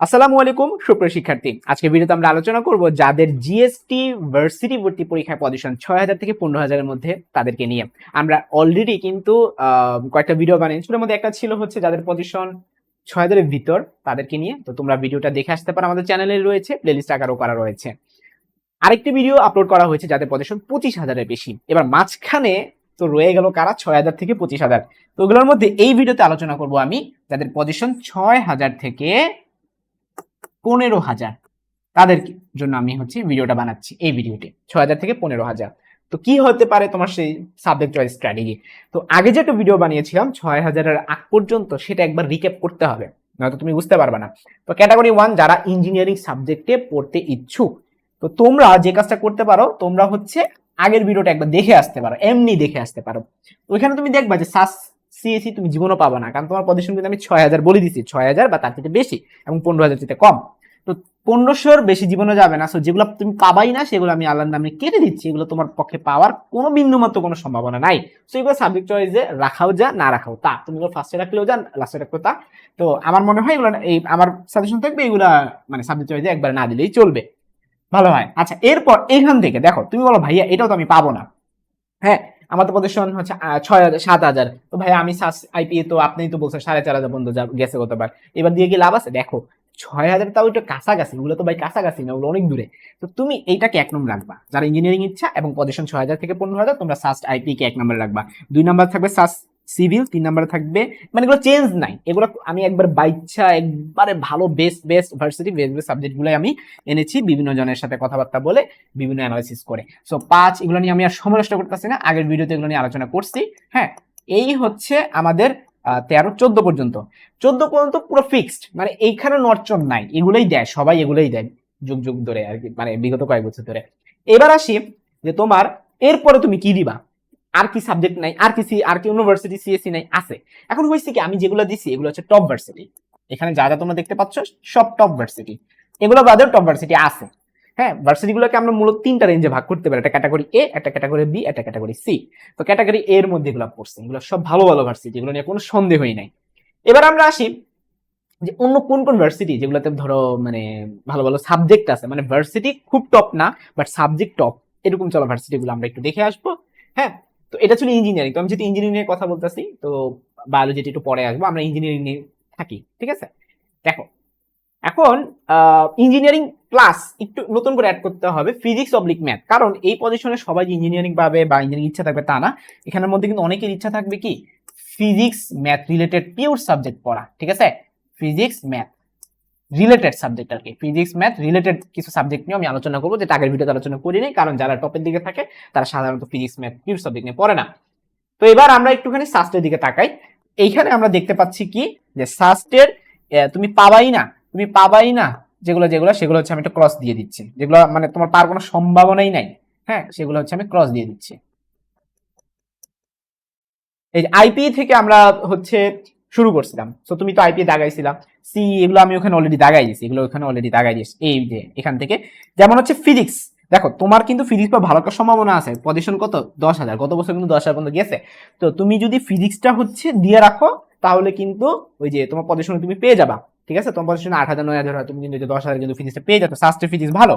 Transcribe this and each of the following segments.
আসসালামু আলাইকুম, সুপ্রিয় শিক্ষার্থী। আজকে ভিডিওতে আমরা আলোচনা করব যাদের জিএসটি ভার্সিটি ভর্তি পরীক্ষায় পজিশন ছয় হাজার থেকে পনেরো হাজারের মধ্যে তাদেরকে নিয়ে। আমরা অলরেডি কিন্তু কয়েকটা ভিডিও বানিয়েছি। ওর মধ্যে একটা ছিল হচ্ছে যাদের পজিশন ছয় হাজারের ভিতর তাদেরকে নিয়ে। তো তোমরা ভিডিওটা দেখে আসতে পারো। আমাদের চ্যানেলে রয়েছে প্লেলিস্ট আকারও করা রয়েছে। আরেকটি ভিডিও আপলোড করা হয়েছে যাদের পজিশন পঁচিশ হাজারের বেশি। এবার মাঝখানে তো রয়ে গেল কারা? ছয় হাজার থেকে পঁচিশ হাজার। তো ওগুলোর মধ্যে এই ভিডিওতে আলোচনা করব আমি। যাদের পজিশন ছয় হাজার থেকে পনেরো হাজার। তাদের জন্য আমি হচ্ছে ভিডিওটা বানাচ্ছি এই ভিডিওটি। ছয় হাজার থেকে পনেরো হাজার। তো কি হতে পারে তোমার সেই সাবজেক্ট চয়েস স্ট্র্যাটেজি তো আগে যে একটা ভিডিও বানিয়েছিলাম, ছয় হাজারের আগ পর্যন্ত সেটা একবার রিক্যাপ করতে হবে। নয়তো তুমি বুঝতে পারবে না। তো ক্যাটাগরি ওয়ান যারা ইঞ্জিনিয়ারিং সাবজেক্টে পড়তে ইচ্ছুক, তো তোমরা যে কাজটা করতে পারো, তোমরা হচ্ছে আগের ভিডিওটা একবার দেখে আসতে পারো, এমনি দেখে আসতে পারো। ওইখানে তুমি দেখবা যে সাস সিএসি তুমি জীবনও পাবা না, কারণ তোমার পজিশন কিন্তু আমি ছয় হাজার বলে দিচ্ছি ছয় হাজার বা তার থেকে বেশি এবং পনেরো হাজার থেকে কম। পনেরোশোর বেশি জীবনে যাবে না। সো যেগুলো তুমি পাবাই না, সেগুলো আমি আল্লাহর নামে কেটে দিচ্ছি। এগুলো তোমার পক্ষে পাওয়ার কোনো বিন্দু মাত্র কোনো সম্ভাবনা নাই। সো এগুলো সাবজেক্ট চয়েসে রাখাও যা, না রাখাও তা। তুমি এগুলো ফার্স্টে রাখলেও যা লাস্টে রাখলেও তা। তো আমার মনে হয় এগুলো, এই আমার সাজেশন থাকবে এগুলা মানে সাবজেক্ট চয়েসে একবার না দিলেই চলবে। ভালো হয়। আচ্ছা এরপর এখান থেকে, দেখো, তুমি বলো, ভাইয়া, এটাও তো আমি পাবো না। হ্যাঁ আমার তো পজিশন হচ্ছে ছয় হাজার, সাত হাজার। তো ভাই আমি আইপিএ তো আপনি তো বলছেন, সাড়ে চার হাজার বন্ধু গেছে গতবার। এবার দিয়ে কি লাভ আছে? দেখো ছয় হাজার তাও একটু কাছাকাছি, ওগুলো তো ভাই কাছাকাছি না, ওগুলো অনেক দূরে। তো তুমি এইটাকে এক নম্বর রাখবা। যারা ইঞ্জিনিয়ারিং ইচ্ছা এবং পজিশন ছয় হাজার থেকে পনেরো হাজার, তোমরা সাস্ট আইপি কে এক নম্বরে রাখবা। দুই নম্বর থাকবে সাস্ট সিভিল তিন নম্বরে থাকবে মানে এগুলো চেঞ্জ নাই। এগুলো আমি একবার বাইচ্ছা একবারে ভালো best best varsity best best সাবজেক্টগুলো আমি এনেছি বিভিন্ন জনের সাথে কথাবার্তা বলে, বিভিন্ন অ্যানালাইসিস করে। সো পাঁচ, এগুলো নিয়ে আমি আর নষ্ট করতেছি না। আগের ভিডিওতে এগুলো নিয়ে আলোচনা করছি। হ্যাঁ এই হচ্ছে আমাদের তেরো, চোদ্দ পর্যন্ত। চোদ্দ পর্যন্ত পুরো ফিক্সড মানে এইখানে নরচর নাই, এগুলোই দেয়, সবাই এগুলোই দেয়, যুগ যুগ ধরে আর কি মানে বিগত কয়েক বছর ধরে। এবার আসি যে তোমার এরপরে তুমি কি দিবা? আর কি সাবজেক্ট নাই, আর কি সি- আর কি ইউনিভার্সিটি সিএসসি নাই, আছে। এখন হয়েছে কি, আমি যেগুলো দিছি, এগুলো হচ্ছে টপ ভার্সিটি এখানে যা যা তোমরা দেখতে পাচ্ছ, সব টপ ভার্সিটি এগুলো বাদেও টপ ভার্সিটি আছে। হ্যাঁ ভার্সিটিগুলোকে আমরা মূলত তিনটা রেঞ্জে ভাগ করতে পারি। একটা ক্যাটাগরি এ একটা ক্যাটাগরি বি একটা ক্যাটাগরি সি তো ক্যাটাগরি এর মধ্যে এগুলো পড়ছে এগুলো সব ভালো ভালো ভার্সিটি এগুলো নিয়ে কোনো সন্দেহই নাই। এবার আমরা আসি যে অন্য কোন কোন ভার্সিটি যেগুলোতে ধরো মানে ভালো ভালো সাবজেক্ট আছে। মানে ভার্সিটি খুব টপ না বাট সাবজেক্ট টপ এরকম চলো ভার্সিটি গুলো আমরা একটু দেখে আসব। হ্যাঁ তো এটা ছিল ইঞ্জিনিয়ারিং তো আমি যেহেতু ইঞ্জিনিয়ারিং নিয়ে কথা বলতেছি, তো বায়োলজিটি একটু পরে আসব। আমরা ইঞ্জিনিয়ারিং নিয়ে থাকি, ঠিক আছে? দেখো, এখন ইঞ্জিনিয়ারিং প্লাস একটু নতুন করে অ্যাড করতে হবে ফিজিক্স অবলিক ম্যাথ কারণ এই পজিশনে সবাই ইঞ্জিনিয়ারিং পাবে বা ইঞ্জিনিয়ারিং ইচ্ছা থাকবে তা না। এখানের মধ্যে কিন্তু অনেকের ইচ্ছা থাকবে কি? Physics math related pure subject পড়া, ঠিক আছে? ফিজিক্স ম্যাথ রিলেটেড সাবজেক্ট আর কি। ফিজিক্স ম্যাথ রিলেটেড কিছু সাবজেক্ট নিয়ে আমি আলোচনা করব, যেটা আগের ভিডিওতে আলোচনা করিনি, কারণ যারা টপের দিকে থাকে, তারা সাধারণত ফিজিক্স ম্যাথ পিওর সাবজেক্ট নিয়ে পড়ে না। তো এবার আমরা একটুখানি সাস্টের দিকে তাকাই। এইখানে আমরা দেখতে পাচ্ছি কি? যে সাস্টের তুমি পাবাই না, তুমি পাবাই না যেগুলো যেগুলো, সেগুলো হচ্ছে আমি একটা ক্রস দিয়ে দিচ্ছি। যেগুলো মানে তোমার পার কোনো সম্ভাবনাই নাই হ্যাঁ? সেগুলো হচ্ছে আমি ক্রস দিয়ে দিচ্ছি। এই যে আইপি থেকে আমরা হচ্ছে শুরু করছিলাম। তো তুমি তো আইপি দাগাইছিলাম সি এগুলো আমি ওখানে অলরেডি দাগাই দিয়েছি এগুলো ওখানে অলরেডি দাগাই দিয়েছি। এই যে, এখান থেকে। যেমন হচ্ছে ফিজিক্স দেখো, তোমার কিন্তু ফিজিক্স বা ভালো একটা সম্ভাবনা আছে। পজিশন কত? দশ হাজার। গত বছর কিন্তু দশ হাজার পর্যন্ত গেছে। তো তুমি যদি ফিজিক্সটা হচ্ছে দিয়ে রাখো, তাহলে কিন্তু ওই যে তোমার পজিশনে তুমি পেয়ে যাবা। ঠিক আছে? তোমার পজিশনে আট হাজার, নয় হাজার হয়, তুমি কিন্তু দশ হাজার কিন্তু ফিজিক্সটা পেয়ে যাচ্ছ। সাস্টে ফিজিক্স ভালো।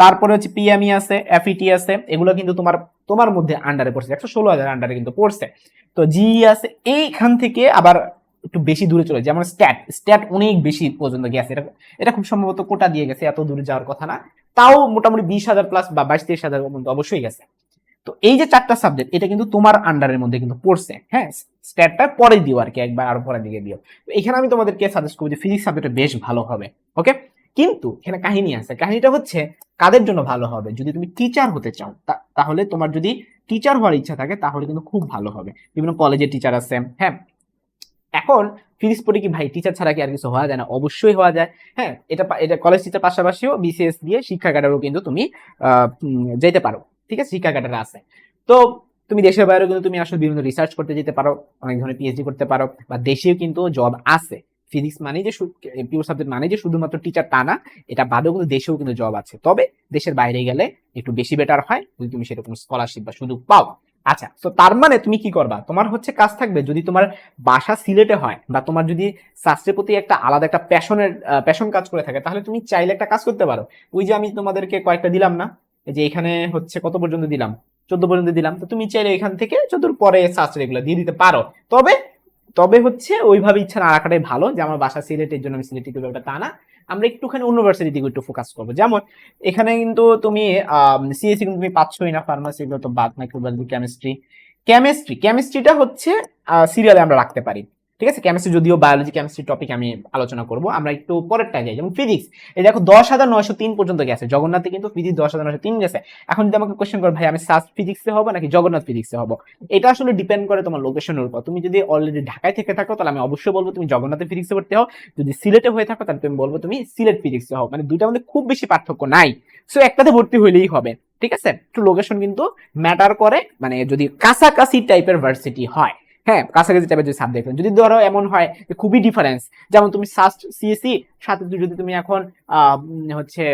তারপরে হচ্ছে পিএমই আছে এফইটি আছে, এগুলো কিন্তু তোমার তোমার মধ্যে আন্ডারে পড়ছে। একশো ষোলো হাজার আন্ডারে কিন্তু পড়ছে। তো জি আছে, এইখান থেকে আবার একটু বেশি দূরে চলে যেমন স্ট্যাট স্ট্যাট অনেক বেশি পর্যন্ত গেছে। এটা এটা খুব সম্ভবত কোটা দিয়ে গেছে, এত দূরে যাওয়ার কথা না। তাও মোটামুটি বিশ হাজার প্লাস বা বাইশ, তেইশ হাজার পর্যন্ত অবশ্যই গেছে। তো এই যে চারটা সাবজেক্ট এটা কিন্তু তোমার আন্ডারের মধ্যে কিন্তু পড়ছে। হ্যাঁ স্ট্যাটটা পরে দিও আর কি একবার আরও পরে দিকে দিও। তো এখানে আমি তোমাদেরকে সাজেস্ট করব যে ফিজিক্স সাবজেক্টটা বেশ ভালো হবে ওকে কিন্তু এখানে কাহিনী আছে। কাহিনীটা হচ্ছে, কাদের জন্য ভালো হবে? যদি তুমি টিচার হতে চাও তাহলে তোমার যদি টিচার হওয়ার ইচ্ছা থাকে, তাহলে কিন্তু খুব ভালো হবে। বিভিন্ন কলেজের টিচার আছে হ্যাঁ? এখন ফিজিক্স পড়ে কি ভাই টিচার ছাড়া কি আর কিছু হওয়া যায় না? অবশ্যই হওয়া যায় হ্যাঁ? এটা এটা কলেজ টিচার পাশাপাশিও বিসিএস দিয়ে শিক্ষা কিন্তু তুমি যেতে পারো। ঠিক আছে, শিক্ষা ক্যাডারে আছে। তো তুমি দেশের বাইরেও কিন্তু তুমি আসলে বিভিন্ন রিসার্চ করতে যেতে পারো, অনেক ধরনের পিএইচডি করতে পারো, বা দেশেও কিন্তু জব আছে। ফিজিক্স মানে যে পিওর সাবজেক্ট মানে যে শুধুমাত্র টিচার তা না, এটা বাদেও কিন্তু দেশেও কিন্তু জব আছে। তবে দেশের বাইরে গেলে একটু বেশি বেটার হয়, যদি তুমি সেরকম স্কলারশিপ বা সুযোগ পাও। আচ্ছা তো তার মানে তুমি কি করবা? তোমার হচ্ছে কাজ থাকবে যদি তোমার বাসা সিলেটে হয়, বা তোমার যদি শাস্ত্রের প্রতি একটা আলাদা একটা প্যাশনের প্যাশন কাজ করে থাকে, তাহলে তুমি চাইলে একটা কাজ করতে পারো। ওই যে আমি তোমাদেরকে কয়েকটা দিলাম না এই যে এখানে হচ্ছে কত পর্যন্ত দিলাম? চোদ্দ পর্যন্ত দিলাম। তো তুমি চাইলে এখান থেকে চোদ্দোর পরে শাস্ত্র এগুলো দিয়ে দিতে পারো। তবে তবে হচ্ছে ওইভাবে ইচ্ছা না রাখাটাই ভালো যে আমার বাসা সিলেটের জন্য আমি সিলেটে করব তা না। আমরা একটুখানি অন্য ভার্সিটির দিকে একটু ফোকাস করব। যেমন, এখানে কিন্তু তুমি সিএসসি কিন্তু তুমি পাচ্ছই না ফার্মাসি এগুলো তো বাদ মাইক্রোবায়োলজি কেমিস্ট্রি কেমিস্ট্রি কেমিস্ট্রিটা হচ্ছে সিরিয়ালে আমরা রাখতে পারি। ঠিক আছে? কেমিস্ট্রি যদিও বায়োলজি কেমিস্ট্রি টপিক আমি আলোচনা করব, আমরা একটু পরের পরেরটা যাই। যেমন ফিজিক্স এই দেখো দশ হাজার নয়শো তিন পর্যন্ত গেছে। জগন্নাথে কিন্তু ফিজিক্স দশ হাজার নয়শো তিন গেছে। এখন যদি আমাকে কোশ্চেন করো, ভাই, আমি সাস ফিজিক্সে হব নাকি জগন্নাথ ফিজিক্সে হব? এটা আসলে ডিপেন্ড করে তোমার লোকেশনের উপর। তুমি যদি অলরেডি ঢাকায় থেকে থাকো, তাহলে আমি অবশ্যই বলব তুমি জগন্নাথে ফিজিক্সে পড়তে হও। যদি সিলেটে হয়ে থাকো, তাহলে তুমি বলব তুমি সিলেট ফিজিক্সে হও। মানে দুইটার মধ্যে খুব বেশি পার্থক্য নাই। সো একটাতে ভর্তি হইলেই হবে। ঠিক আছে? একটু লোকেশন কিন্তু ম্যাটার করে। মানে যদি কাছাকাছি টাইপের ভার্সিটি হয়। হ্যাঁ কাছাকাছি টাইপের যদি সাবজেক্ট যদি ধরো এমন হয় খুবই ডিফারেন্স যেমন তুমি সাস্ট সিএসি সাথে যদি তুমি এখন হচ্ছে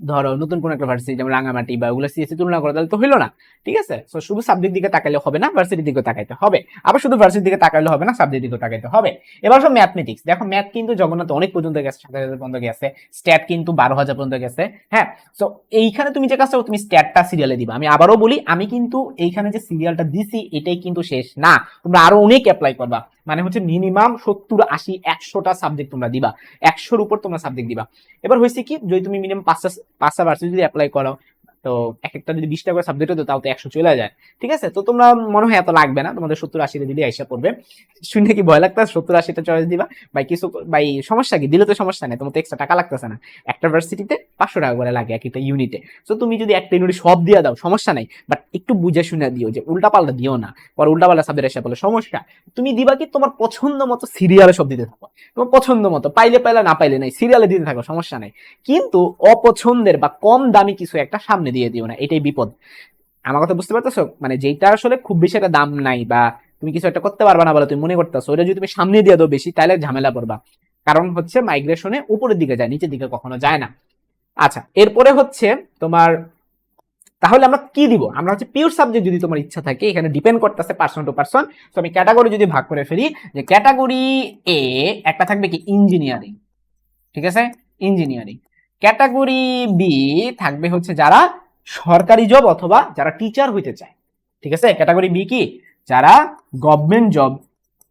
ধরো, নতুন কোন একটা ভার্সিটি যেমন রাঙামাটি বা ওগুলো সিএসসি তুলনা করো, তাহলে তো হইল না, ঠিক আছে? তো শুধু সাবজেক্ট দিকে তাকাইলে হবে না ভার্সিটির দিকে তাকাইতে হবে। আবার শুধু ভার্সিটির দিকে তাকাইলে হবে না সাবজেক্ট দিকে তাকাইতে হবে। এবার সব ম্যাথমেটিক্স দেখো ম্যাথ কিন্তু জগন্নাথ অনেক পর্যন্ত গেছে, সাত হাজার পর্যন্ত গেছে স্ট্যাট কিন্তু বারো হাজার পর্যন্ত গেছে হ্যাঁ? তো এইখানে তুমি যে কাজটা তুমি স্ট্যাটটা সিরিয়ালে দিবা। আমি আবারও বলি, আমি কিন্তু এইখানে যে সিরিয়ালটা দিছি, এটাই কিন্তু শেষ না। তোমরা আরও অনেক অ্যাপ্লাই করবা। মানে হচ্ছে মিনিমাম সত্তর, আশি, একশোটা সাবজেক্ট তোমরা দিবা। একশোর উপর তোমরা সাবজেক্ট দিবা। এবার হয়েছে কি, যদি তুমি মিনিমাম পাঁচটা পাঁচটা ভার্সিটি যদি অ্যাপ্লাই করো তো এক একটা যদি বিশটা করে সাবজেক্ট হতো তাও তো একশো চলে যায়। ঠিক আছে? তো তোমরা মনে হয় এত লাগবে না। তোমাদের সত্তর আশিটা দিলে আইসা পড়বে। শুনে কি ভয় লাগতেছে? সত্তর আশিটা চয়েস দিবা। ভাই কিছু ভাই সমস্যা কি? দিলে তো সমস্যা নেই। তোমার তো এক্সট্রা টাকা লাগতেছে না। একটা ভার্সিটিতে পাঁচশো টাকা করে লাগে এক একটা ইউনিটে তো তুমি যদি একটা ইউনিট সব দিয়ে দাও সমস্যা নাই। বাট একটু বুঝে শুনে দিও যে উল্টা পাল্টা দিও না। পর উল্টা পাল্টা সাবজেক্ট এসে বলে সমস্যা। তুমি দিবা কি? তোমার পছন্দ মতো সিরিয়ালে সব দিতে থাকো। তোমার পছন্দ মতো। পাইলে পাইলে না পাইলে নাই। সিরিয়ালে দিতে থাকো সমস্যা নাই। কিন্তু অপছন্দের বা কম দামি কিছু একটা সামনে দিয়ে দিও না, এটাই বিপদ। আমার কথা বুঝতে পারতেছো? মানে যেটা আসলে খুব বেশি একটা দাম নাই বা তুমি কিছু একটা করতে পারবা না বলে তুমি মনে করতেছো ওটা যদি তুমি সামনে দিয়ে দাও বেশি, তাহলে ঝামেলা পড়বা। কারণ হচ্ছে মাইগ্রেশনে উপরের দিকে যায়, নিচের দিকে কখনো যায় না। আচ্ছা এরপরে হচ্ছে তোমার, তাহলে আমরা কি দিব? আমরা হচ্ছে পিওর সাবজেক্ট যদি তোমার ইচ্ছা থাকে, এখানে ডিপেন্ড করতেছে পার্সন টু পার্সন তো আমি ক্যাটাগরি যদি ভাগ করে ফেলি, যে ক্যাটাগরি এ একটা থাকবে কি ইঞ্জিনিয়ারিং ঠিক আছে? ইঞ্জিনিয়ারিং ক্যাটাগরি বি থাকবে হচ্ছে যারা সরকারি জব অথবা যারা টিচার হইতে চায়। ঠিক আছে? ক্যাটাগরি বি কি? যারা গভর্নমেন্ট জব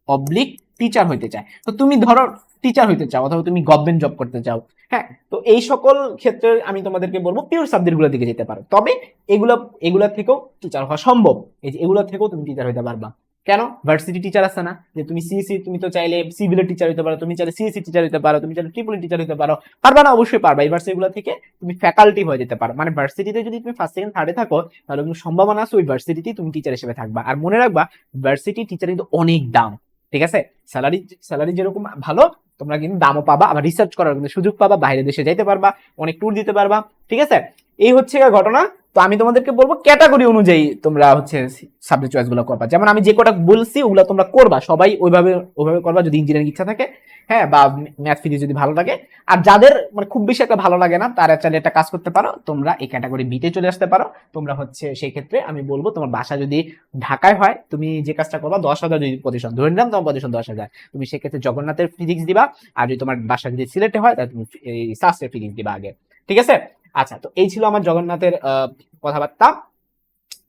অবলিক টিচার হইতে চায়। তো তুমি ধরো টিচার হইতে চাও অথবা তুমি গভর্নমেন্ট জব করতে চাও। হ্যাঁ? তো এই সকল ক্ষেত্রে আমি তোমাদেরকে বলব পিওর সাবজেক্টগুলোর দিকে যেতে পারো। তবে এগুলো এগুলো থেকেও টিচার হওয়া সম্ভব। এই যে এগুলো থেকেও তুমি টিচার হইতে পারবা। কেন? ভার্সিটি টিচার আছে না? যে তুমি সিএসসি তুমি তো চাইলে সিভিলের টিচার হতে পারো, তুমি চাইলে সিএসসি টিচার হতে পারো, তুমি চাইলে ট্রিপল টিচার হতে পারো, পারবা না, অবশ্যই পারবা। এই ভার্সিটিগুলো থেকে তুমি ফ্যাকাল্টি হয়ে যেতে পারো। মানে ভার্সিটিতে যদি তুমি ফার্স্ট সেকেন্ড থার্ডে থাকো, তাহলে কিন্তু সম্ভাবনা আছে ওই ভার্সিটিতে তুমি টিচার হিসেবে থাকবা। আর মনে রাখবা ভার্সিটি টিচার কিন্তু অনেক দাম, ঠিক আছে? স্যালারি স্যালারি যেরকম ভালো, তোমরা কিন্তু দামও পাবা, আবার রিসার্চ করার কিন্তু সুযোগ পাবা বাইরে দেশে যাইতে পারবা, অনেক ট্যুর দিতে পারবা, ঠিক আছে? এই হচ্ছে ঘটনা। তো আমি তোমাদেরকে বলব ক্যাটাগরি অনুযায়ী তোমরা হচ্ছে সাবজেক্ট চয়েসগুলো করবা। যেমন আমি যে কটা বলছি, ওগুলো তোমরা করবা। সবাই ওইভাবে ওইভাবে করবা যদি ইঞ্জিনিয়ারিং ইচ্ছা থাকে হ্যাঁ বা ম্যাথ ফিজিক্স যদি ভালো লাগে। আর যাদের মানে খুব বেশি একটা ভালো লাগে না, তারা চাইলে একটা কাজ করতে পারো। তোমরা এই ক্যাটাগরি বিতে চলে আসতে পারো। তোমরা হচ্ছে সেই ক্ষেত্রে আমি বলব, তোমার বাসা যদি ঢাকায় হয়, তুমি যে কাজটা করবা, দশ হাজার যদি পজিশন ধরে নিলাম তোমার পজিশন দশ হাজার। তুমি সেক্ষেত্রে জগন্নাথের ফিজিক্স দিবা। আর যদি তোমার বাসা যদি সিলেটে হয়, তাহলে তুমি এই সাস্টের ফিজিক্স দিবা আগে। ঠিক আছে? আচ্ছা তো এই ছিল আমার জগন্নাথের আহ, কথাবার্তা।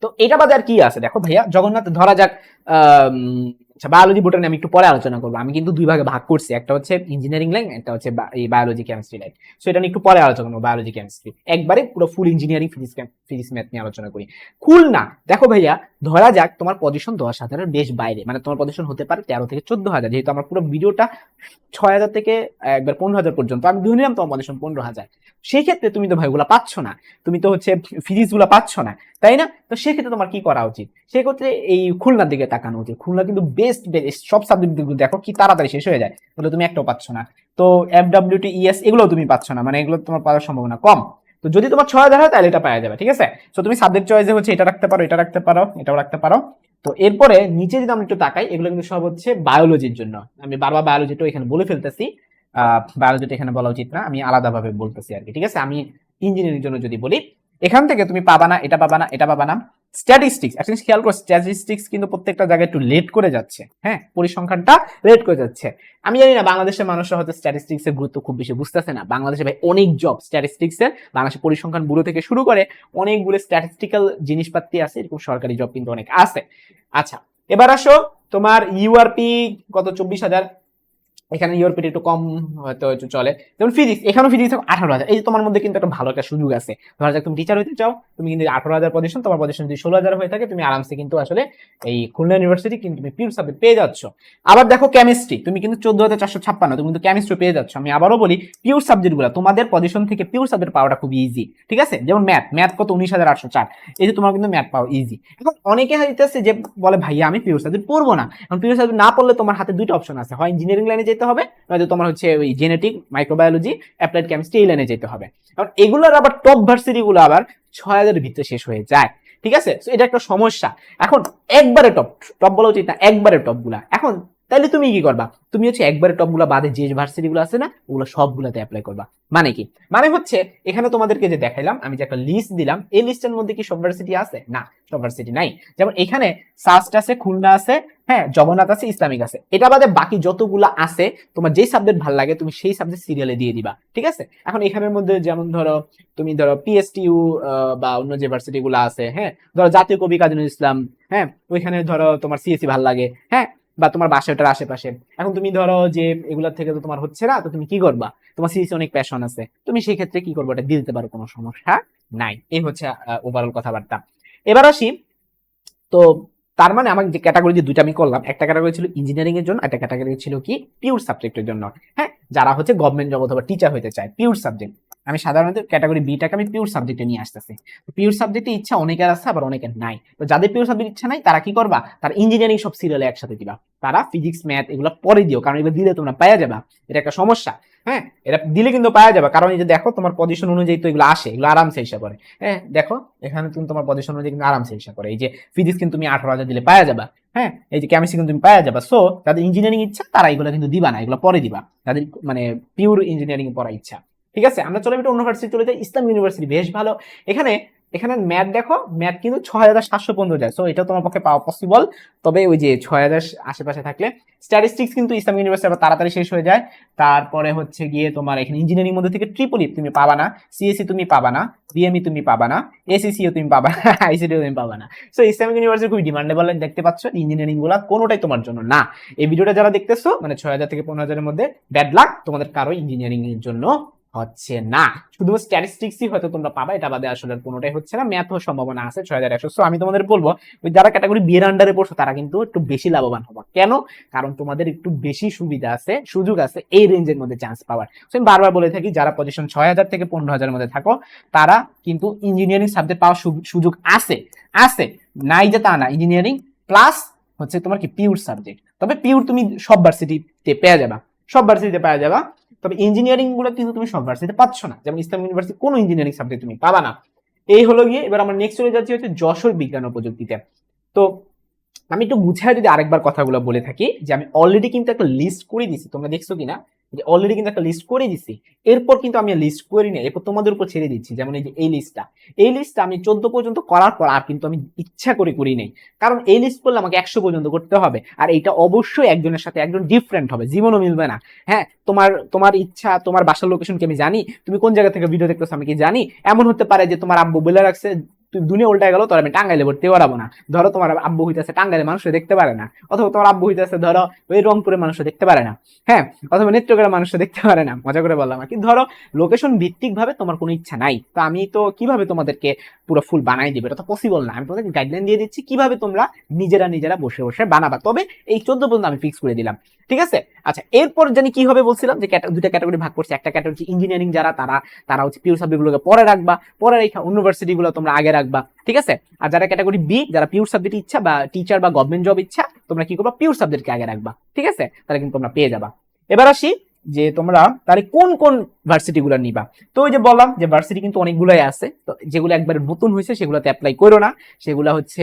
তো এটা বাদে আর কি আছে? দেখো ভাইয়া জগন্নাথ ধরা যাক আম, আচ্ছা বায়োলজি বোর্ডে আমি একটু পরে আলোচনা করব। আমি কিন্তু দুই ভাগে ভাগ করছি। একটা হচ্ছে ইঞ্জিনিয়ারিং লাইন একটা হচ্ছে এই বায়োলজি কেমিস্ট্রি লাইন সো এটা একটু পরে আলোচনা করব বায়োলজি কেমিস্ট্রি একবারে পুরো full engineering physics physics math নিয়ে আলোচনা করি। কুল না? দেখো ভাইয়া, ধরা যাক তোমার পজিশন দশ হাজারের বেশ বাইরে। মানে তোমার পজিশন হতে পারে তেরো থেকে চোদ্দ হাজার। যেহেতু আমার পুরো ভিডিওটা ছয় হাজার থেকে একবার পনেরো হাজার পর্যন্ত, আমি ধরে নিলাম তোমার পজিশন পনেরো হাজার। সেই ক্ষেত্রে তুমি তো ভাই ওগুলা পাচ্ছ না। তুমি তো হচ্ছে ফিজিক্সগুলা পাচ্ছ না। তাই না? তো সেক্ষেত্রে তোমার কি করা উচিত? সেক্ষেত্রে এই খুলনার দিকে তাকানো উচিত। খুলনা কিন্তু বেস্ট বেস্ট সব সাবজেক্ট দেখো কি তাড়াতাড়ি শেষ হয়ে যায় বলে তুমি একটাও পাচ্ছ না। তো এফ ডাব্লিউটি ইএস এগুলো তুমি পাচ্ছ না মানে এগুলো তোমার পাওয়ার সম্ভাবনা কম। তো যদি তোমার ছয় হাজার হয়, তাহলে এটা পাওয়া যাবে, ঠিক আছে? তো তুমি সাবজেক্ট চয়েসে হচ্ছে এটা রাখতে পারো, এটা রাখতে পারো, এটাও রাখতে পারো। তো এরপরে নিচে যদি আমি একটু তাকাই, এগুলো কিন্তু সব হচ্ছে বায়োলজির জন্য। আমি বারবার বায়োলজিটাও এখানে বলে ফেলতেছি বায়োলজিটা এখানে বলা উচিত না, আমি আলাদাভাবে বলতেছি আর কি, ঠিক আছে? আমি ইঞ্জিনিয়ারিং জন্য যদি বলি, এখান থেকে তুমি পাবা না, এটা পাবা না, এটা পাবা না। স্ট্যাটিস্টিক্স একটা খেয়াল করো স্ট্যাটিস্টিক্স কিন্তু প্রত্যেকটা জায়গায় একটু লেট করে যাচ্ছে। হ্যাঁ পরিসংখ্যানটা লেট করে যাচ্ছে। আমি জানি না, বাংলাদেশের মানুষরা হয়তো স্ট্যাটিস্টিক্স এর গুরুত্ব খুব বেশি বুঝতেছে না। বাংলাদেশে ভাই অনেক জব স্ট্যাটিস্টিক্স এর, বাংলাদেশের পরিসংখ্যান ব্যুরো থেকে শুরু করে অনেকগুলো স্ট্যাটিস্টিক্যাল জিনিসপাতি আছে, এরকম সরকারি জব কিন্তু অনেক আছে। আচ্ছা এবার আসো তোমার ইউআরপি কত? চব্বিশ হাজার। এখানে ইউরোপের একটু কম হয়তো একটু চলে। যেমন ফিজিক্স এখানেও ফিজিক্স আঠারো হাজার। এই তোমার মধ্যে কিন্তু একটা ভালো একটা সুযোগ আছে। ধরা যাক, তুমি টিচার হতে চাও, তুমি কিন্তু আঠারো হাজার পজিশন তোমার পজিশন যদি ষোলো হাজার হয়ে থাকে, তুমি আরামসে কিন্তু আসলে এই খুলনা ইউনিভার্সিটি কিন্তু তুমি পিউর সাবজেক্ট পেয়ে যাচ্ছ। আবার দেখো কেমিস্ট্রি তুমি কিন্তু চোদ্দ হাজার চারশো ছাপ্পান্ন, তুমি কিন্তু কেমিস্ট্রি পেয়ে যাচ্ছ। আমি আবারও বলি পিউর সাবজেক্টগুলো তোমাদের পজিশন থেকে পিউর সাবজেক্ট পাওয়াটা খুব ইজি ঠিক আছে? যেমন ম্যাথ ম্যাথ কত? উনিশ হাজার আটশো চার। এই যে তোমার কিন্তু ম্যাথ পাওয়া ইজি এখন অনেকে হইতেছে যে বলে, ভাইয়া, আমি পিউর সাবজেক্ট পড়ব না। এখন পিউর সাবজেক্ট না পড়লে তোমার হাতে দুইটা অপশন আছে। হয় ইঞ্জিনিয়ারিং লাইনে যেতে হবে, নয়তো তোমার হচ্ছে ওই জেনেটিক মাইক্রোবায়োলজি অ্যাপ্লাইড কেমিস্ট্রি এই লাইনে যেতে হবে। কারণ এগুলোর আবার টপ ভার্সিটিগুলো আবার ছয় হাজারের ভিতরে শেষ হয়ে যায়। ঠিক আছে? এটা একটা সমস্যা। এখন একবারে টপ টপ বলা উচিত না, একবারে টপগুলা। এখন তাহলে তুমি কি করবা? তুমি হচ্ছে একবারে টপগুলা বাদে যে ভার্সিটি গুলো আছে না, ওগুলো সবগুলাতে অ্যাপ্লাই করবা। মানে কি? মানে হচ্ছে, এখানে তোমাদেরকে যে দেখাইলাম, আমি যে একটা লিস্ট দিলাম, এই লিস্টের মধ্যে কি সব ভার্সিটি আছে? না, সব ভার্সিটি নাই। যেমন এখানে সাস্ট আছে, খুলনা আছে হ্যাঁ জগন্নাথ আছে, ইসলামিক আছে। এটা বাদে বাকি যতগুলো আছে, তোমার যেই সাবজেক্ট ভালো লাগে, তুমি সেই সাবজেক্ট সিরিয়ালে দিয়ে দিবা, ঠিক আছে? এখন এখানের মধ্যে যেমন ধরো, তুমি ধরো পিএসটিউ বা অন্য যে ভার্সিটি গুলো আছে হ্যাঁ? ধরো জাতীয় কবি কাজী ইসলাম হ্যাঁ? ওইখানে ধরো তোমার সিএসসি ভালো লাগে হ্যাঁ? বা তোমার বাসাটার আশেপাশে। এখন তুমি ধরো যে এগুলোর থেকে তো তোমার হচ্ছে না, তো তুমি কি করবা? তোমার সিএসসি অনেক প্যাশন আছে। তুমি সেই ক্ষেত্রে কি করব? এটা দিয়ে দিতে পারো, কোনো সমস্যা নাই। এই হচ্ছে ওভারঅল কথাবার্তা। এবার আসি, তো তার মানে আমার যে ক্যাটাগরি যে দুইটা আমি করলাম, একটা ক্যাটাগরি ছিল ইঞ্জিনিয়ারিং এর জন্য, একটা ক্যাটাগরি ছিল কি? পিওর সাবজেক্টের জন্য। হ্যাঁ যারা হচ্ছে গভর্নমেন্ট জব অথবা টিচার হতে চায় পিওর সাবজেক্ট আমি সাধারণত ক্যাটাগরি বিটাকে আমি পিওর সাবজেক্টে নিয়ে আসতেছি। পিওর সাবজেক্টে ইচ্ছা অনেকের আছে, আবার অনেকের নাই। তো যাদের পিওর সাবজেক্ট ইচ্ছা নাই, তারা কি করবা? তারা ইঞ্জিনিয়ারিং সব সিরিয়ালে একসাথে দিবা। তারা ফিজিক্স ম্যাথ এগুলো পরে দিও, কারণ এগুলো দিলে তোমরা পাওয়া যাবা। এটা একটা সমস্যা হ্যাঁ? এটা দিলে কিন্তু পাওয়া যাবে। কারণ এই যে দেখো, তোমার পজিশন অনুযায়ী তো এগুলো আসে, এগুলো আরামসে হিসাব করে হ্যাঁ দেখো, এখানে তুমি তোমার পজিশন অনুযায়ী কিন্তু আরামসে হিসাব করে এই যে ফিজিক্স কিন্তু তুমি আঠারো হাজার দিলে পাওয়া যাবা। হ্যাঁ? এই যে কেমিস্ট্রি কিন্তু তুমি পাওয়া যাবা। সো যাদের ইঞ্জিনিয়ারিং ইচ্ছা, তারা এগুলো কিন্তু দিবা না, এগুলো পরে দিবা। যাদের মানে পিওর ইঞ্জিনিয়ারিং পড়ার ইচ্ছা। ঠিক আছে? আমরা চলে একটু অন্য ভার্সিটি চলে যাই ইসলাম ইউনিভার্সিটি বেশ ভালো। এখানে এখানে ম্যাথ দেখো ম্যাথ কিন্তু ছয় হাজার সাতশো পনেরো যায়। সো এটা তোমার পক্ষে পাওয়া পসিবল তবে ওই যে ছয় হাজার আশেপাশে থাকলে স্ট্যাটিস্টিক্স কিন্তু ইসলাম ইউনিভার্সিটি আবার তাড়াতাড়ি শেষ হয়ে যায়। তারপরে হচ্ছে গিয়ে তোমার এখানে ইঞ্জিনিয়ারিং মধ্যে থেকে ট্রিপল তুমি পাবা না। সিএসসি তুমি পাবা না। বিএমই তুমি পাবা না। এসিসিও তুমি পাবা না। আইসিটিও তুমি পাবা না। সো ইসলামিক ইউনিভার্সিটি খুবই ডিমান্ডেবল দেখতে পাচ্ছ। ইঞ্জিনিয়ারিংগুলা কোনোটাই তোমার জন্য না। এই ভিডিওটা যারা দেখতেছো মানে ছয় হাজার থেকে পনেরো হাজারের মধ্যে ব্যাড লাক তোমাদের কারও ইঞ্জিনিয়ারিং এর জন্য হচ্ছে না। শুধু স্ট্যাটিস্টিক্সই হয়তো তোমরা পাবা, এটা বাদে আসলে কোনোটাই হচ্ছে না। ম্যাথও সম্ভাবনা আছে ছয় হাজার একশো আমি তোমাদের বলব যারা ক্যাটাগরি বিয়ের আন্ডারে পড়ছো, তারা কিন্তু একটু বেশি লাভবান হবা। কেন? কারণ তোমাদের একটু বেশি সুবিধা আছে, সুযোগ আছে এই রেঞ্জের মধ্যে চান্স পাওয়ার। আমি বারবার বলে থাকি, যারা পজিশন ছয় হাজার থেকে পনেরো হাজারের মধ্যে থাকো, তারা কিন্তু ইঞ্জিনিয়ারিং সাবজেক্ট পাওয়ার সুযোগ আছে। আছে, নাই যে তা না ইঞ্জিনিয়ারিং প্লাস হচ্ছে তোমার কি পিউর সাবজেক্ট তবে পিউর তুমি সব ভার্সিটিতে পেয়ে যাবা। সব ভার্সিটিতে পাওয়া যাবা। তবে ইঞ্জিনিয়ারিংগুলো কিন্তু তুমি সব ভার্সিটিতে পাচ্ছ না। যেমন ইসলাম ইউনিভার্সিটি কোনো ইঞ্জিনিয়ারিং সাবজেক্ট তুমি পাবা না। এই হলো গিয়ে, এবার আমরা নেক্সট চলে যাচ্ছি হচ্ছে যশোর বিজ্ঞান ও প্রযুক্তিতে। তো আমি একটু গুছায় যদি আরেকবার কথাগুলো বলে থাকি, যে আমি অলরেডি কিন্তু একটা লিস্ট করে দিছি তোমরা দেখছ কিনা? যে অলরেডি কিন্তু একটা লিস্ট করে দিছি। এরপর কিন্তু আমি লিস্ট করি না। এরপর তোমাদের উপর ছেড়ে দিচ্ছি। যেমন এই যে এই লিস্টটা এই লিস্টটা আমি চোদ্দ পর্যন্ত করার পর আর কিন্তু আমি ইচ্ছা করে করি নাই। কারণ এই লিস্ট করলে আমাকে একশো পর্যন্ত করতে হবে। আর এইটা অবশ্যই একজনের সাথে একজন ডিফারেন্ট হবে। জীবনও মিলবে না। হ্যাঁ তোমার তোমার ইচ্ছা, তোমার বাসার লোকেশন কি আমি জানি? তুমি কোন জায়গা থেকে ভিডিও দেখতেছো আমি কি জানি? এমন হতে পারে যে তোমার আব্বু বলে রাখছে দুনিয়া উল্টা গেল, তোর আমি টাঙ্গাইলে ভর্তি করাবো না। ধরো তোমার আব্বু হইতেছে টাঙ্গাইলে মানুষ দেখতে পারে না। অথবা তোমার আব্বু হইতেছে, ধরো ওই রংপুরে মানুষ দেখতে পারে না। হ্যাঁ? অথবা নেত্রগ্রাম মানুষ দেখতে পারে না। মজা করে বললাম আর কি। ধরো লোকেশন ভিত্তিক ভাবে তোমার কোনো ইচ্ছা নাই। তো আমি তো কীভাবে তোমাদেরকে পুরো ফুল বানাই দিবে? এটা তো পসিবল না। আমি তোমাদের গাইডলাইন দিয়ে দিচ্ছি কীভাবে তোমরা নিজেরা নিজেরা বসে বসে বানাবা। তবে এই চোদ্দ পর্যন্ত আমি ফিক্স করে দিলাম। ঠিক আছে? আচ্ছা এরপর জানি কি হবে বলছিলাম? যে দুটা ক্যাটাগরি ভাগ করছে। একটা ক্যাটাগরি ইঞ্জিনিয়ারিং যারা, তারা তারা হচ্ছে পিউর সাবজেক্টগুলোকে পরে রাখবা। পরে রেখা ইউনিভার্সিটি গুলো তোমরা আগে রাখবা। ঠিক আছে? আর যারা ক্যাটাগরি বি যারা পিউর সাবজেক্ট ইচ্ছা বা টিচার বা গভর্নমেন্ট জব ইচ্ছা, তোমরা কি করবা? পিওর সাবজেক্টকে আগে রাখবা। ঠিক আছে? তাহলে কিন্তু তোমরা পেয়ে যাবা। এবার আসি যে তোমরা তাহলে কোন কোন ভার্সিটি গুলো নিবা? তো ওই যে বললাম যে ভার্সিটি কিন্তু অনেকগুলোই আছে, তো যেগুলো একবার নতুন হয়েছে সেগুলোতে অ্যাপ্লাই করো না। সেগুলো হচ্ছে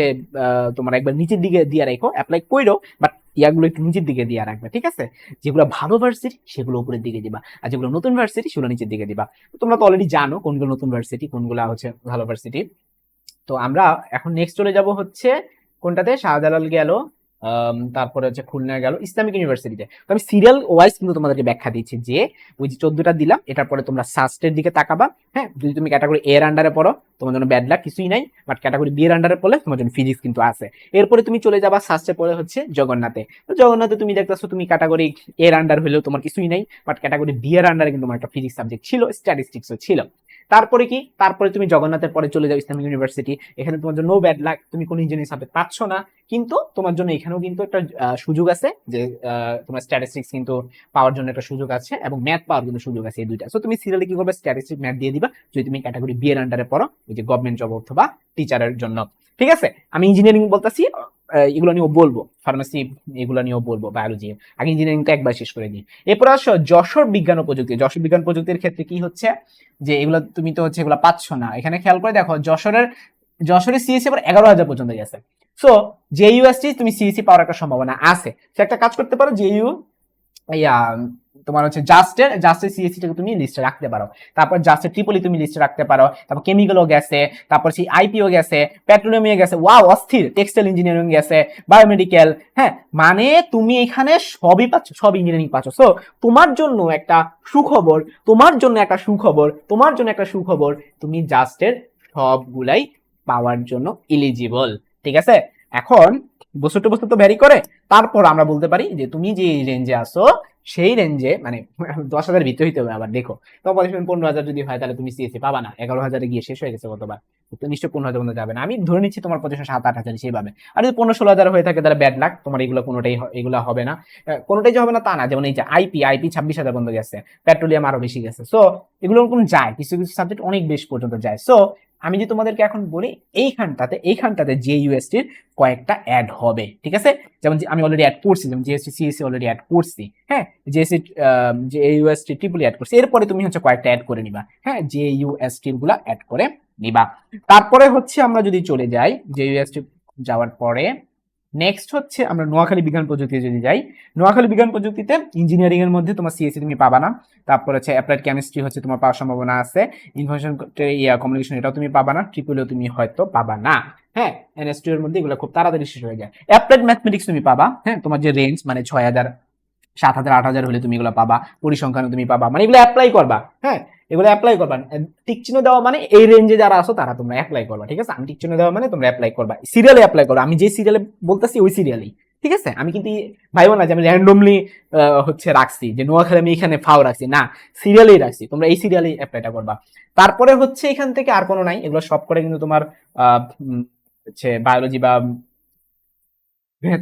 তোমার একবার নিচের দিকে দিয়ে রাখো অ্যাপ্লাই করো বাট ইয়াগুলো একটু নিচের দিকে দিয়ে রাখবে, ঠিক আছে? যেগুলো ভালো ভার্সিটি সেগুলো উপরের দিকে দিবা, আর যেগুলো নতুন ভার্সিটি সেগুলো নিচের দিকে দিবা। তোমরা তো অলরেডি জানো কোনগুলো নতুন ভার্সিটি কোনগুলো হচ্ছে ভালো ভার্সিটি তো আমরা এখন নেক্সট চলে যাব হচ্ছে কোনটাতে? শাহজালাল গেল তারপরে হচ্ছে খুলনা গেল ইসলামিক ইউনিভার্সিটিতে। তো আমি সিরিয়াল ওয়াইজ কিন্তু তোমাদেরকে ব্যাখ্যা দিচ্ছি যে, ওই যে চোদ্দটা দিলাম, এটার পরে তোমরা সাস্টের দিকে তাকাবা হ্যাঁ? যদি তুমি ক্যাটাগরি এর আন্ডারে পড়ো, তোমার জন্য ব্যাড লাক কিছুই নাই বাট ক্যাটাগরি বি এর আন্ডারে পড়লে তোমার জন্য ফিজিক্স কিন্তু আছে। এরপরে তুমি চলে যাবা সাস্টে পড়ে হচ্ছে জগন্নাথে। তো জগন্নাথে তুমি দেখতেছো, তুমি ক্যাটাগরি এর আন্ডার হলেও তোমার কিছুই নাই বাট ক্যাটাগরি বি এর আন্ডারে কিন্তু তোমার একটা ফিজিক্স সাবজেক্ট ছিল স্ট্যাটিস্টিক্সও ছিল। তারপরে কি? তারপরে তুমি জগন্নাথের পরে চলে যাও ইসলামিক ইউনিভার্সিটি। এখানে তোমার জন্য ব্যাড লাক তুমি কোনো ইঞ্জিনিয়ারিং সাবজেক্ট পাচ্ছ না। কিন্তু তোমার জন্য এখানেও কিন্তু একটা সুযোগ আছে যে তোমার স্ট্যাটিস্টিক্স কিন্তু পাওয়ার জন্য একটা সুযোগ আছে এবং ম্যাথ পাওয়ার জন্য সুযোগ আছে এই দুইটা। সো তুমি সিরিয়ালে কি করবে? স্ট্যাটিস্টিক্স ম্যাথ দিয়ে দিবা। যদি তুমি ক্যাটাগরি বি এর আন্ডারে পড়ো, ওই যে গভর্নমেন্ট জব অথবা টিচারের জন্য। ঠিক আছে? আমি ইঞ্জিনিয়ারিং বলতেছি। এগুলো নিয়েও বলব। ফার্মাসি এগুলো নিয়েও বলব বায়োলজি আগে ইঞ্জিনিয়ারিংটা একবার শেষ করে দিই এরপর আসো, যশোর বিজ্ঞান ও প্রযুক্তি। যশোর বিজ্ঞান প্রযুক্তির ক্ষেত্রে কি হচ্ছে? যে এগুলো তুমি তো হচ্ছে এগুলো পাচ্ছ না। এখানে খেয়াল করে দেখো, যশোরের যশোরের সিএসি আবার এগারো হাজার পর্যন্ত গেছে। সো যে ইউএসটি তুমি সিএসি পাওয়ার একটা সম্ভাবনা আছে। সে একটা কাজ করতে পারো যে ইউ ইয়া তোমার হচ্ছে জাস্টের জাস্টের সিএসসি টাকে তুমি লিস্টে রাখতে পারো। তারপর জাস্টের ট্রিপলি তুমি লিস্টে রাখতে পারো। তারপর কেমিক্যালও গেছে, তারপর সেই আইপিও গেছে পেট্রোলিয়ামিও গেছে ওয়াও অস্থির টেক্সটাইল ইঞ্জিনিয়ারিং গেছে বায়োমেডিক্যাল হ্যাঁ মানে তুমি এখানে সবই পাচ্ছ, সব ইঞ্জিনিয়ারিং পাচ্ছ। সো তোমার জন্য একটা সুখবর, তোমার জন্য একটা সুখবর, তোমার জন্য একটা সুখবর, তুমি জাস্টের সবগুলাই পাওয়ার জন্য এলিজিবল ঠিক আছে? এখন বস্তু টু বস্তু তো ভ্যারি করে, তারপর আমরা বলতে পারি যে তুমি যে রেঞ্জে আসো সেই রেঞ্জে মানে দশ হাজার ভিতরে হইতে হবে আবার, দেখো। তো পজিশন পনেরো হাজার যদি হয়, তাহলে তুমি সিএসসি পাবা না। এগারো হাজারে গিয়ে শেষ হয়ে গেছে গতবার তো নিশ্চয় পনেরো হাজার পর্যন্ত যাবে না। আমি ধরে নিচ্ছি তোমার পজিশন সাত আট হাজার সেইভাবে। আর যদি পনেরো ষোলো হাজার হয়ে থাকে, তাহলে ব্যাড লাক তোমার এগুলো কোনোটাই এগুলো হবে না। কোনোটাই যে হবে না, তা না। যেমন এই যে আইপি আইপি ছাব্বিশ হাজার পর্যন্ত গেছে। পেট্রোলিয়াম আরও বেশি গেছে। সো এগুলো কোন যায়, কিছু কিছু সাবজেক্ট অনেক বেশি পর্যন্ত যায়। সো আমি যে তোমাদেরকে এখন বলি, এইখানটাতে এইখানটাতে যে ইউএসটির কয়েকটা অ্যাড হবে, ঠিক আছে? যেমন আমি অলরেডি অ্যাড করছি, যেমন জিএসটি সিএসসি অলরেডি অ্যাড করছি হ্যাঁ? জিএসটি যে ইউএসটি ট্রিপল অ্যাড করছি, এরপরে তুমি হচ্ছে কয়েকটা অ্যাড করে নিবা হ্যাঁ? যে ইউএসটি গুলা অ্যাড করে নিবা। তারপরে হচ্ছে আমরা যদি চলে যাই যে ইউএসটি যাওয়ার পরে নেক্সট হচ্ছে আমরা নোয়াখালী বিজ্ঞান প্রযুক্তি যদি যাই, নোয়াখালী বিজ্ঞান প্রযুক্তিতে ইঞ্জিনিয়ারিং এর মধ্যে তোমার সিএসসি তুমি পাবা না। তারপর হচ্ছে অ্যাপ্লাইড কেমিস্ট্রি হচ্ছে তোমার পাওয়ার সম্ভাবনা আছে। ইনফরমেশন ইয়া কমিউনিকেশন এটাও তুমি পাবা না ট্রিপলেও তুমি হয়তো পাবা না। হ্যাঁ এনএসটি এর মধ্যে এগুলো খুব তাড়াতাড়ি শেষ হয়ে যায়। অ্যাপ্লাইড ম্যাথমেটিক্স তুমি পাবা হ্যাঁ তোমার যে রেঞ্জ মানে ছয় হাজার, সাত হাজার, আট হাজার হলে তুমি এগুলো পাবা পরিসংখ্যান তুমি পাবা মানে এগুলো অ্যাপ্লাই করবা হ্যাঁ। এগুলো অ্যাপ্লাই করবা টিক চিহ্ন দেওয়া মানে এই রেঞ্জে যারা আসো তারা তোমরা অ্যাপ্লাই করবা, ঠিক আছে? আমি টিক চিহ্ন দেওয়া মানে তোমরা অ্যাপ্লাই করবা। সিরিয়ালে অ্যাপ্লাই করবা। আমি যে সিরিয়ালে বলতেছি ওই সিরিয়ালেই ঠিক আছে? আমি কিন্তু ভাইবো না যে আমি র্যান্ডমলি হচ্ছে রাখছি। যে নোয়াখালী আমি এখানে ফাও রাখছি। না সিরিয়ালেই রাখছি। তোমরা এই সিরিয়ালেই অ্যাপ্লাইটা করবা। তারপরে হচ্ছে এখান থেকে আর কোনো নাই। এগুলো সব করে কিন্তু তোমার হচ্ছে বায়োলজি বা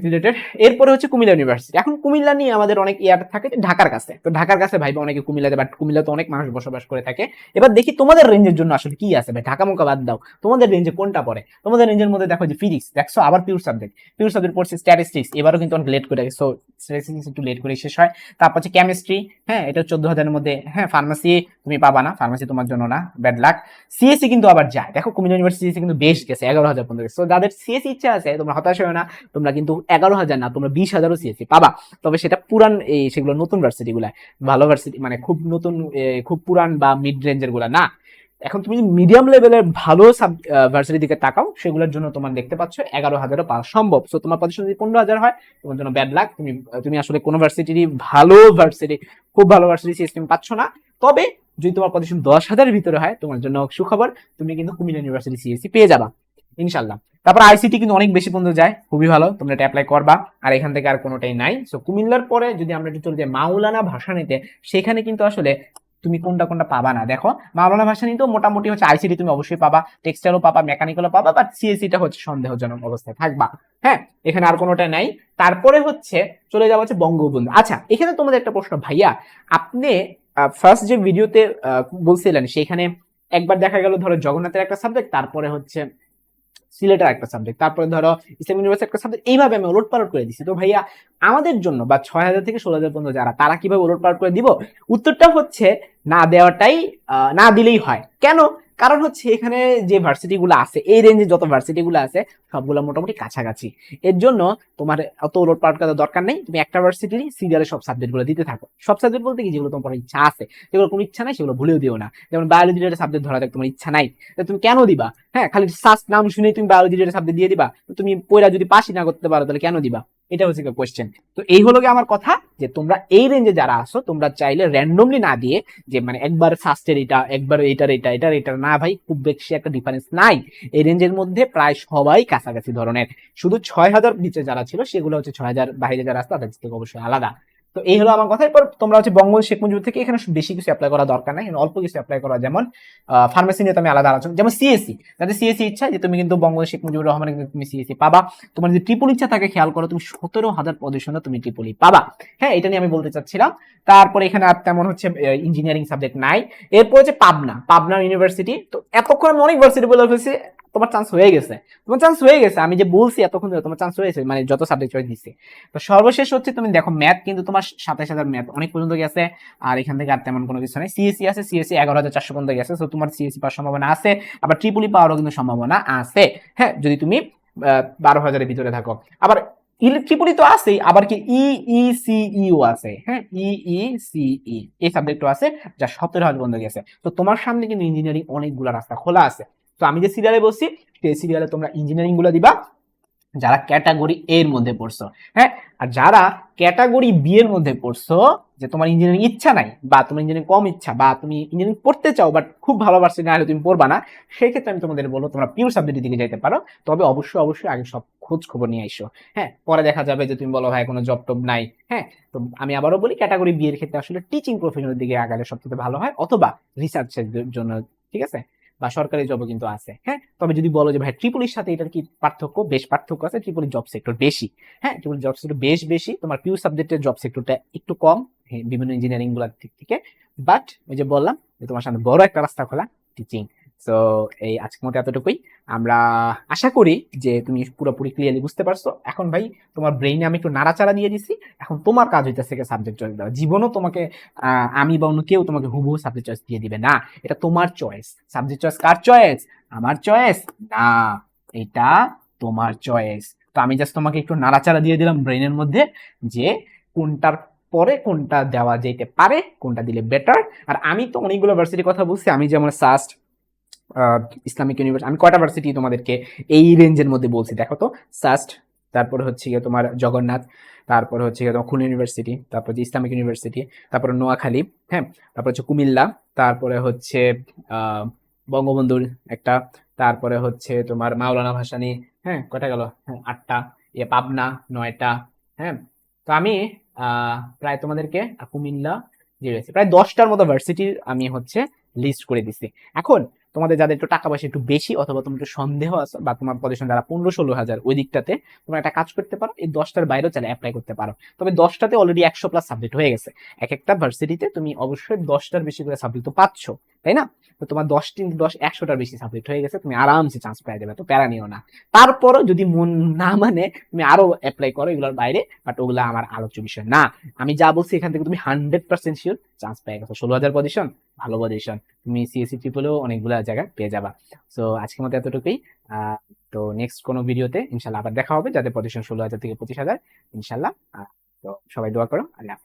রিলেটেড এরপরে হচ্ছে কুমিল্লা ইউনিভার্সিটি এখন কুমিল্লা নিয়ে আমাদের অনেক ইয়ার থাকে ঢাকার কাছে। তো ঢাকার কাছে ভাই অনেকে কুমিল্লাতে বাট কুমিল্লা তো অনেক মানুষ বসবাস করে থাকে। এবার দেখি তোমাদের রেঞ্জের জন্য আসলে কি আছে ভাই? ঢাকা মুখা বাদ দাও। তোমাদের রেঞ্জে কোনটা পড়ে? তোমাদের রেঞ্জের মধ্যে দেখো যে ফিজিক্স দেখছ আবার পিওর সাবজেক্ট পিওর সাবজেক্ট পড়ছে স্ট্যাটিস্টিক্স এবারও কিন্তু অনেক লেট করে সো স্ট্যাটিস্টিক্স একটু লেট করে শেষ হয়। তারপর হচ্ছে কেমিস্ট্রি হ্যাঁ এটা চোদ্দ হাজারের মধ্যে হ্যাঁ ফার্মাসি তুমি পাবা না। ফার্মাসি তোমার জন্য না। ব্যাড লাক সিএসসি কিন্তু আবার যায়। দেখো কুমিল্লা ইউনিভার্সিটি কিন্তু বেশ গেছে এগারো হাজার গেছে। So, যাদের সিএসসি ইচ্ছা আছে তোমরা হতাশ হয় না। তোমরা কিন্তু এগারো হাজার না, তোমরা বিশ হাজারও সিএসসি পাবা। তবে সেটা পুরান এই সেগুলো নতুন ভার্সিটি গুলা, ভালো ভার্সিটি মানে খুব নতুন খুব পুরান বা মিড রেঞ্জেরগুলা না। এখন তুমি মিডিয়াম লেভেলের ভালো সাব ভার্সিটির দিকে তাকাও, সেগুলোর জন্য তোমার দেখতে পাচ্ছ এগারো হাজারও পাওয়া সম্ভব। সো তোমার পজিশন যদি পনেরো হাজার হয়, তোমার জন্য ব্যাড লাক তুমি তুমি আসলে কোনো ভার্সিটিরই ভালো ভার্সিটি খুব ভালো ভার্সিটি সিস্টেম পাচ্ছ না। তবে যদি তোমার পজিশন দশ হাজারের ভিতরে হয়, তোমার জন্য সুখবর, তুমি কিন্তু কুমিল্লা ইউনিভার্সিটি সিএসসি পেয়ে যাবা। ইনশাল্লাহ তারপর আইসিটি কিন্তু অনেক বেশি পর্যন্ত যায়, খুবই ভালো, তোমরা এটা অ্যাপ্লাই করবা, আর এখান থেকে আর কোনোটাই নাই। সো কুমিল্লার পরে যদি আমরা একটু চলে যাই মাওলানা ভাষা নিতে, সেখানে কিন্তু আসলে তুমি কোনটা কোনটা পাবা না। দেখো, মাওলানা ভাষা নিতেও মোটামুটি হচ্ছে আইসিটি তুমি অবশ্যই পাবা টেক্সটাইলও পাবা মেকানিক্যালও পাবা বাট সিএসসিটা হচ্ছে সন্দেহজনক অবস্থায় থাকবা। হ্যাঁ এখানে আর কোনোটা নাই। তারপরে হচ্ছে চলে যাওয়া হচ্ছে বঙ্গবন্ধু। আচ্ছা এখানে তোমাদের একটা প্রশ্ন, ভাইয়া, আপনি ফার্স্ট যে ভিডিওতে বলছিলেন, সেখানে একবার দেখা গেল ধরো জগন্নাথের একটা সাবজেক্ট তারপরে হচ্ছে সিলেটের একটা সাবজেক্ট তারপরে ধরো ইসলাম ইউনিভার্সিটি একটা সাবজেক্ট এইভাবে আমি ওলট পালট করে দিচ্ছি তো ভাইয়া, আমাদের জন্য বা ছয় হাজার থেকে ষোলো হাজার পর্যন্ত যারা, তারা কীভাবে ওলট পালট করে দিব? উত্তরটা হচ্ছে না দেওয়াটাই না দিলেই হয়। কেন? কারণ হচ্ছে এখানে যে ভার্সিটি গুলো আছে, এই রেঞ্জে যত ভার্সিটি গুলো আছে, সবগুলো মোটামুটি কাছাকাছি। এর জন্য তোমার অত লোড পাল্ট করার দরকার নেই। তুমি একটা ভার্সিটির সিরিয়ালে সব সাবজেক্টগুলো দিতে থাকো। সব সাবজেক্ট বলতে কি? যেগুলো তোমার ইচ্ছা আছে। যেগুলো কোনো ইচ্ছা নাই, সেগুলো ভুলেও দিও না। যেমন বায়োলজি রিলেটেড সাবজেক্ট ধরা যাক তোমার ইচ্ছা নাই। তুমি কেন দিবা? হ্যাঁ খালি সাস্ট নাম শুনে তুমি বায়োলজি রিলেটেড সাবজেক্ট দিয়ে দিবা। তুমি পয়লা যদি পাসই না করতে পারো, তাহলে কেন দিবা? এটা হচ্ছে কোয়েশ্চেন তো এই হলো গিয়ে আমার কথা যে তোমরা এই রেঞ্জে যারা আসো, তোমরা চাইলে র্যান্ডমলি না দিয়ে যে মানে একবার সাস্টের এটা, একবার এটার এটা এটার এটা, না ভাই, খুব বেশি একটা ডিফারেন্স নাই। এই রেঞ্জের মধ্যে প্রায় সবাই কাছাকাছি ধরনের। শুধু ছয় হাজার নিচে যারা ছিল, সেগুলো হচ্ছে ছয় হাজার বাইরে যারা আসতো তাদের থেকে অবশ্যই আলাদা। তো এই হলো আমার কথা। এরপর তোমরা হচ্ছে বঙ্গবন্ধু শেখ মুজিবুর থেকে এখানে বেশি কিছু অ্যাপ্লাই করা দরকার নাই। অল্প কিছু অ্যাপ্লাই করা, যেমন ফার্মেসি নিয়ে তো আমি আলাদা আলোচনা যেমন সিএসসি যাদের সিএসসি ইচ্ছা যে তুমি কিন্তু বঙ্গবন্ধু শেখ মুজিবুর রহমানের কিন্তু তুমি সিএসসি পাবা। তোমার যদি ট্রিপল ইচ্ছা থাকে, খেয়াল করো, তুমি সতেরো হাজার পজিশনে তুমি ট্রিপলি পাবা। হ্যাঁ এটা নিয়ে আমি বলতে চাচ্ছিলাম। তারপরে এখানে আর তেমন হচ্ছে ইঞ্জিনিয়ারিং সাবজেক্ট নাই। এরপর হচ্ছে পাবনা পাবনা ইউনিভার্সিটি তো এতক্ষণ আমি অনেক ভার্সিটি বলে ফেলছি। তোমার চান্স হয়ে গেছে। তোমার চান্স হয়ে গেছে, আমি যে বলছি এতক্ষণ ধরে তোমার চান্স হয়েছে মানে যত সাবজেক্ট চয়েস দিচ্ছি তো সর্বশেষ হচ্ছে তুমি দেখো ম্যাথ কিন্তু তোমার সাতাশ হাজার ম্যাথ অনেক পর্যন্ত গেছে, আর এখান থেকে আর তেমন কোনো কিছু নেই। সিএসসি আছে সিএসসি এগারো হাজার চারশো পর্যন্ত গেছে তো তোমার সিএসসি পাওয়ার সম্ভাবনা আছে, আবার ট্রিপুলি পাওয়ারও কিন্তু সম্ভাবনা আছে। হ্যাঁ যদি তুমি বারো হাজারের ভিতরে থাকো। আবার ট্রিপুলি তো আছেই, আবার কি ই ই সি ইও আছে। হ্যাঁ ই ই সি এই সাবজেক্টও আছে, যা সতেরো হাজার পর্যন্ত গেছে। তো তোমার সামনে কিন্তু ইঞ্জিনিয়ারিং অনেকগুলো রাস্তা খোলা আছে। তো আমি যে সিরিয়ালে বলছি সেই সিরিয়ালে তোমরা ইঞ্জিনিয়ারিংগুলো দিবা, যারা ক্যাটাগরি এর মধ্যে পড়ছো হ্যাঁ? আর যারা ক্যাটাগরি বি এর মধ্যে পড়ছো, যে তোমার ইঞ্জিনিয়ারিং ইচ্ছা নাই, বা তোমার ইঞ্জিনিয়ারিং কম ইচ্ছা, বা তুমি ইঞ্জিনিয়ারিং পড়তে চাও বাট খুব ভালোবাসি না হলে তুমি পড়বা না সেই ক্ষেত্রে আমি তোমাদের বলব, তোমরা পিওর সাবজেক্টের দিকে যেতে পারো। তবে অবশ্যই অবশ্যই আগে সব খোঁজ খবর নিয়ে আইসো হ্যাঁ? পরে দেখা যাবে যে তুমি বলো, ভাই, কোনো জব টব নাই হ্যাঁ? তো আমি আবারও বলি ক্যাটাগরি বি এর ক্ষেত্রে আসলে টিচিং প্রফেশনের দিকে আগালে সবথেকে ভালো হয়, অথবা রিসার্চের জন্য, ঠিক আছে? বা সরকারি জবও কিন্তু আছে হ্যাঁ? তবে যদি বলো যে ভাই ট্রিপলির সাথে এটার কি পার্থক্য? বেশ পার্থক্য আছে। ট্রিপলি জব সেক্টর বেশি হ্যাঁ? ট্রিপলি জব সেক্টর বেশ বেশি। তোমার পিউ সাবজেক্টের জব সেক্টরটা একটু কম হ্যাঁ, বিভিন্ন ইঞ্জিনিয়ারিংগুলার দিক থেকে। বাট ওই যে বললাম যে তোমার সামনে বড় একটা রাস্তা খোলা টিচিং সো এই আজকের মতো এতটুকুই। আমরা আশা করি যে তুমি পুরোপুরি ক্লিয়ারলি বুঝতে পারছ। এখন ভাই, তোমার ব্রেইনে আমি একটু নাড়াচাড়া দিয়ে দিছি। এখন তোমার কাজ হইতেছে সাবজেক্ট চয়েস দেওয়া। জীবনও তোমাকে আমি বা অন্য কেউ তোমাকে হুবহু সাবজেক্ট চয়েস দিয়ে দিবে না। এটা তোমার চয়েস সাবজেক্ট চয়েস কার চয়েস আমার চয়েস না, এটা তোমার চয়েস তো আমি জাস্ট তোমাকে একটু নাড়াচাড়া দিয়ে দিলাম ব্রেনের মধ্যে যে কোনটার পরে কোনটা দেওয়া যেতে পারে, কোনটা দিলে বেটার আর আমি তো অনেকগুলো ভার্সিটির কথা বলছি। আমি যেমন সাস্ট ইসলামিক ইউনিভার্সিটি আমি কয়টা ভার্সিটি তোমাদেরকে এই রেঞ্জের মধ্যে বলছি? দেখো তো সাস্ট তারপরে হচ্ছে গিয়ে তোমার জগন্নাথ, তারপরে হচ্ছে গিয়ে তোমার খুলনা ইউনিভার্সিটি তারপর যে ইসলামিক ইউনিভার্সিটি তারপরে নোয়াখালী হ্যাঁ? তারপর হচ্ছে কুমিল্লা, তারপরে হচ্ছে বঙ্গবন্ধুর একটা, তারপরে হচ্ছে তোমার মাওলানা ভাসানি হ্যাঁ? কয়টা গেল? হ্যাঁ আটটা ইয়ে পাবনা নয়টা হ্যাঁ? তো আমি প্রায় তোমাদেরকে কুমিল্লা যে রয়েছে প্রায় দশটার মতো ভার্সিটির আমি হচ্ছে লিস্ট করে দিচ্ছি এখন তোমাদের যাদের একটু টাকা পয়সা একটু বেশি অথবা তোমার একটু সন্দেহ আছে বা তোমার পজিশন যারা পনেরো ষোলো হাজার ওই দিকটাতে তোমরা একটা কাজ করতে পারো, এই দশটার বাইরেও চাইলে অ্যাপ্লাই করতে পারো। তবে দশটাতে অলরেডি একশো প্লাস সাবজেক্ট হয়ে গেছে। এক একটা ভার্সিটিতে তুমি অবশ্যই দশটার বেশি করে সাবজেক্ট তো পাচ্ছ। তাই না? তো তোমার দশ তিন, দশ একশোটার বেশি সাবজেক্ট হয়ে গেছে, তুমি আরামসে চান্স পেয়ে যাবে, তো প্যারা নিও না। তারপরও যদি মন না মানে তুমি আরও অ্যাপ্লাই করো এগুলোর বাইরে বাট ওগুলো আমার আলোচ্য বিষয় না। আমি যা বলছি এখান থেকে তুমি হান্ড্রেড পার্সেন্ট শিওর চান্স পেয়ে গেছো। ষোলো হাজার পজিশন ভালো পজিশন তুমি সিএসসি ট্রিপলেও অনেকগুলো জায়গায় পেয়ে যাবা। সো আজকের মতো এতটুকুই। তো নেক্সট কোনো ভিডিওতে ইনশাল্লাহ আবার দেখা হবে যাদের পজিশন ষোলো হাজার থেকে পঁচিশ হাজার, ইনশাল্লাহ। তো সবাই দোয়া করো, আল্লাহ।